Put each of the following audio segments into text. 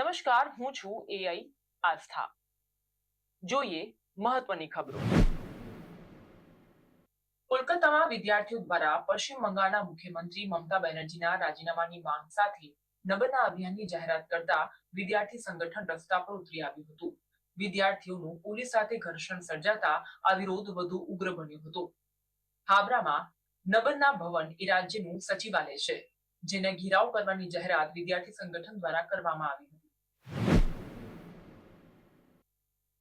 નમસ્કાર, હું છું એઆઈ આસ્થા. જોઈએ મહત્વની ખબરો. કોલકાતામાં વિદ્યાર્થીઓ દ્વારા પશ્ચિમ બંગાળના મુખ્યમંત્રી મમતા બેનર્જીના રાજીનામાની માંગ સાથે નબરના અભિયાનની જાહેરાત કરતા વિદ્યાર્થી સંગઠન રસ્તા પર ઉતરી આવ્યું હતું. વિદ્યાર્થીઓનું પોલીસ સાથે ઘર્ષણ સર્જાતા આ વિરોધ વધુ ઉગ્ર બન્યો હતો. હાબરામાં નબરના ભવન એ રાજ્યનું સચિવાલય છે, જેને ઘેરાવ કરવાની જાહેરાત વિદ્યાર્થી સંગઠન દ્વારા કરવામાં આવી હતી.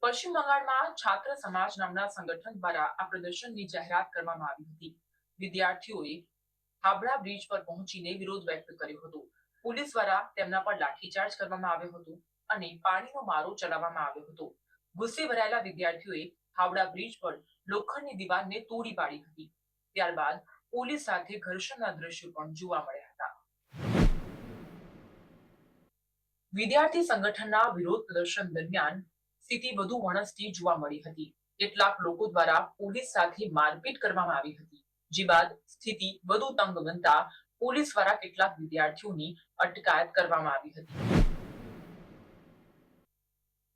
પશ્ચિમ બંગાળમાં છાત્ર સમાજ નામના સંગઠન દ્વારા આ પ્રદર્શનની જાહેરાત કરવામાં આવી હતી. વિદ્યાર્થીઓએ હાબડા બ્રિજ પર પહોંચીને વિરોધ વ્યક્ત કર્યો હતો. પોલીસ દ્વારા તેમના પર લાઠીચાર્જ કરવામાં આવ્યો હતો અને પાણીનો મારો ચલાવવામાં આવ્યો હતો. ગુસ્સે ભરાયેલા વિદ્યાર્થીઓએ હાવડા બ્રિજ પર લોખંડની દીવાલને તોડી પાડી હતી. ત્યારબાદ પોલીસ સાથે ઘર્ષણના દ્રશ્યો પણ જોવા મળ્યા હતા. વિદ્યાર્થી સંગઠનના વિરોધ પ્રદર્શન દરમિયાન સ્થિતિ વધુ વણસતી જોવા મળી હતી. કેટલાક લોકો દ્વારા પોલીસ સાથે મારપીટ કરવામાં આવી હતી. જે બાદ સ્થિતિ વધુ તંગ બનતા પોલીસ દ્વારા કેટલાક વિદ્યાર્થીઓની અટકાયત કરવામાં આવી હતી.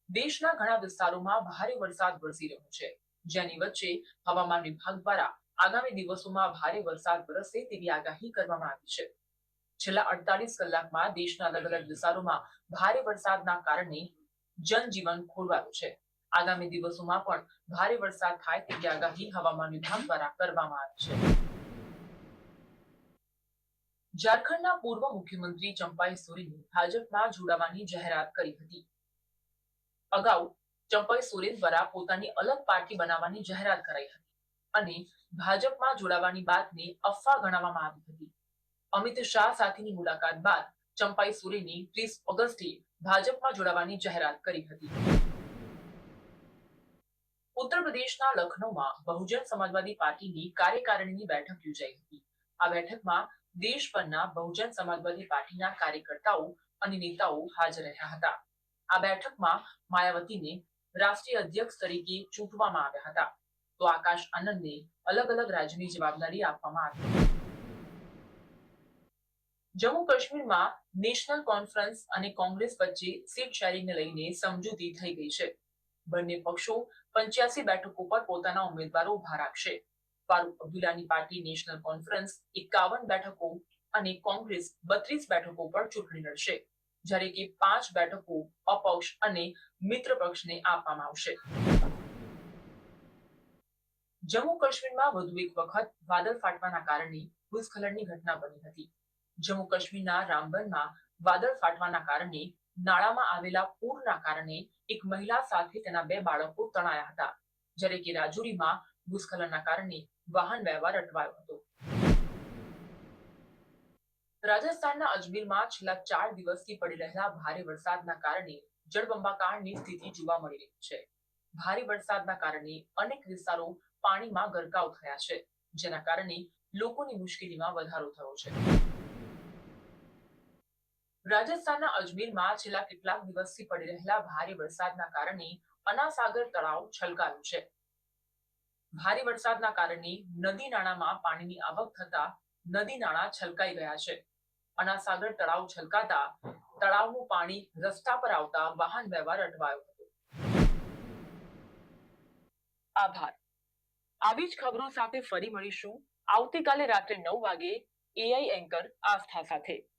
દેશના ઘણા વિસ્તારોમાં ભારે વરસાદ વરસી રહ્યો છે. જેની વચ્ચે હવામાન વિભાગ દ્વારા આગામી દિવસોમાં ભારે વરસાદ વરસે તેવી આગાહી કરવામાં આવી છે. છેલ્લા અડતાલીસ કલાકમાં દેશના અલગ અલગ વિસ્તારોમાં ભારે વરસાદના કારણે જનજીવન ખોરવાયું છે. આગામી દિવસોમાં પણ ભારે વરસાદ થાય તેવી આગાહી હવામાન વિભાગ દ્વારા કરવામાં આવી છે. ઝારખંડના પૂર્વ મુખ્યમંત્રી ચંપાઈ સોરેને ભાજપમાં જોડાવાની જાહેરાત કરી હતી. અગાઉ ચંપાઈ સોરેન દ્વારા પોતાની અલગ પાર્ટી બનાવવાની જાહેરાત કરાઈ હતી અને ભાજપમાં જોડાવાની વાતને અફવા ગણાવવામાં આવી હતી. અમિત શાહ સાથેની મુલાકાત બાદ ચંપાઈ સોરેને ત્રીસ ઓગસ્ટે ભાજપમાં જોડાવાની જાહેરાત કરી હતી. ઉત્તર પ્રદેશના લખનૌમાં બહુજન સમાજવાદી પાર્ટીની કાર્યકારિણીની બેઠક યોજાઈ હતી. આ બેઠકમાં દેશભરના બહુજન સમાજવાદી પાર્ટીના કાર્યકર્તાઓ અને નેતાઓ હાજર રહ્યા હતા. આ બેઠકમાં માયાવતીને રાષ્ટ્રીય અધ્યક્ષ તરીકે ચૂંટવામાં આવ્યા હતા. તો આકાશ આનંદને અલગ અલગ રાજ્યની જવાબદારી આપવામાં આવી. જમ્મુ કાશ્મીરમાં નેશનલ કોન્ફરન્સ અને કોંગ્રેસ વચ્ચે સીટ શેરિંગને લઈને સમજૂતી થઈ ગઈ છે. બંને પક્ષો પંચ્યાસી બેઠકો પર પોતાના ઉમેદવારો ઊભા રાખશે. ફારૂક અબ્દુલ્લાની પાર્ટી નેશનલ કોન્ફરન્સ એકાવન બેઠકો અને કોંગ્રેસ બત્રીસ બેઠકો પર ચૂંટણી લડશે, જ્યારે કે પાંચ બેઠકો અપક્ષ અને મિત્ર પક્ષને આપવામાં આવશે. જમ્મુ કાશ્મીરમાં વધુ એક વખત વાદળ ફાટવાના કારણે ભૂસ્ખલનની ઘટના બની હતી. જમ્મુ કાશ્મીરના રામબનમાં વાદળ ફાટવાના કારણે નાળામાં આવેલા પૂરના કારણે એક મહિલા સાથે તેના બે બાળકો તણાયા હતા, જ્યારે કે રાજુરીમાં ભૂસ્ખલનના કારણે વાહન વ્યવહાર અટવાયો હતો. રાજસ્થાનના અજમેરમાં છેલ્લા ચાર દિવસથી પડી રહેલા ભારે વરસાદના કારણે જળબંબાકારની સ્થિતિ જોવા મળી રહી છે. ભારે વરસાદના કારણે અનેક વિસ્તારો પાણીમાં ગરકાવ થયા છે, જેના કારણે લોકોની મુશ્કેલીમાં વધારો થયો છે. રાજસ્થાનના અજમેરમાં છેલ્લા કેટલાક દિવસથી પડી રહેલા ભારે વરસાદના કારણે અનાસાગર તળાવ છલકાયું છે. ભારે વરસાદના કારણે નદી નાળામાં પાણીની આવક થતા નદી નાળા છલકાઈ ગયા છે. અનાસાગર તળાવ છલકાતા તળાવનું પાણી રસ્તા પર આવતા વાહન વ્યવહાર અટવાયો હતો. આભાર. આવી જ ખબરો સાથે ફરી મળીશું. આવતીકાલે રાત્રે નવ વાગે એઆઈ એન્કર આસ્થા સાથે.